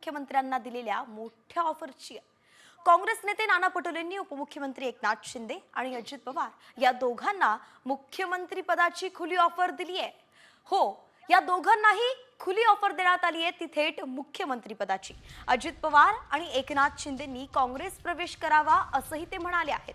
मुख्यमंत्र्यांना दिलेल्या मोठ्या ऑफरची काँग्रेस नेते नाना पटोलेंनी उपमुख्यमंत्री एकनाथ शिंदे आणि अजित पवार या दोघांना मुख्यमंत्री पदाची खुली ऑफर दिली आहे. हो या दोघांनाही खुली ऑफर देण्यात आली आहे ती थेट मुख्यमंत्री पदाची. अजित पवार आणि एकनाथ शिंदेंनी काँग्रेस प्रवेश करावा असंही ते म्हणाले आहेत.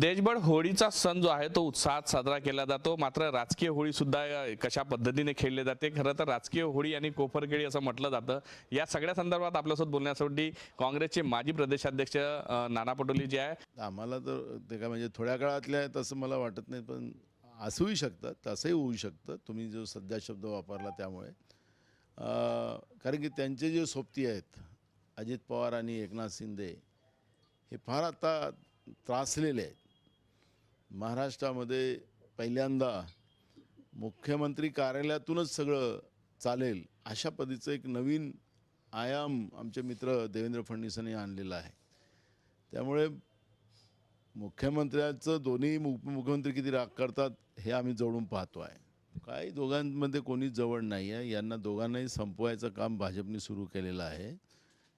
देशभर होळीचा सण जो आहे तो उत्साहात साजरा केला जातो. मात्र राजकीय होळी सुद्धा कशा पद्धतीने खेळली जाते? खरं तर राजकीय होळी आणि कोपरखेळी असं म्हटलं जातं. या सगळ्या संदर्भात आपल्यासोबत बोलण्यासाठी काँग्रेसचे माजी प्रदेशाध्यक्ष नाना पटोले जे आहे. आम्हाला तर ते काय म्हणजे थोड्या काळातले आहेत असं मला वाटत नाही पण असूही शकतात तसंही होऊ शकतं. तुम्ही जो सध्या शब्द वापरला त्यामुळे. कारण की त्यांचे जे सोबती आहेत अजित पवार आणि एकनाथ शिंदे हे फार आता त्रासलेले आहेत. महाराष्ट्रामध्ये पहिल्यांदा मुख्यमंत्री कार्यालयातूनच सगळं चालेल अशा पद्धतीचं एक नवीन आयाम आमचे मित्र देवेंद्र फडणवीसांनी आणलेला आहे. त्यामुळे मुख्यमंत्र्यांचं दोन्ही उपमुख्यमंत्री किती राग करतात हे आम्ही जवळून पाहतो आहे. काही दोघांमध्ये कोणीच जवळ नाही आहे. यांना दोघांनाही संपवायचं काम भाजपने सुरू केलेलं आहे.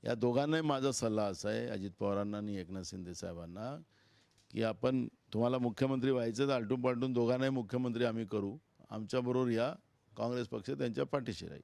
या दोघांनाही माझा सल्ला असा आहे अजित पवारांना आणि एकनाथ शिंदे साहेबांना की आपण तुम्हाला मुख्यमंत्री व्हायचं तर आलटून पालटून दोघांनाही मुख्यमंत्री आम्ही करू. आमच्याबरोबर या काँग्रेस पक्ष त्यांच्या पाठीशी राहील.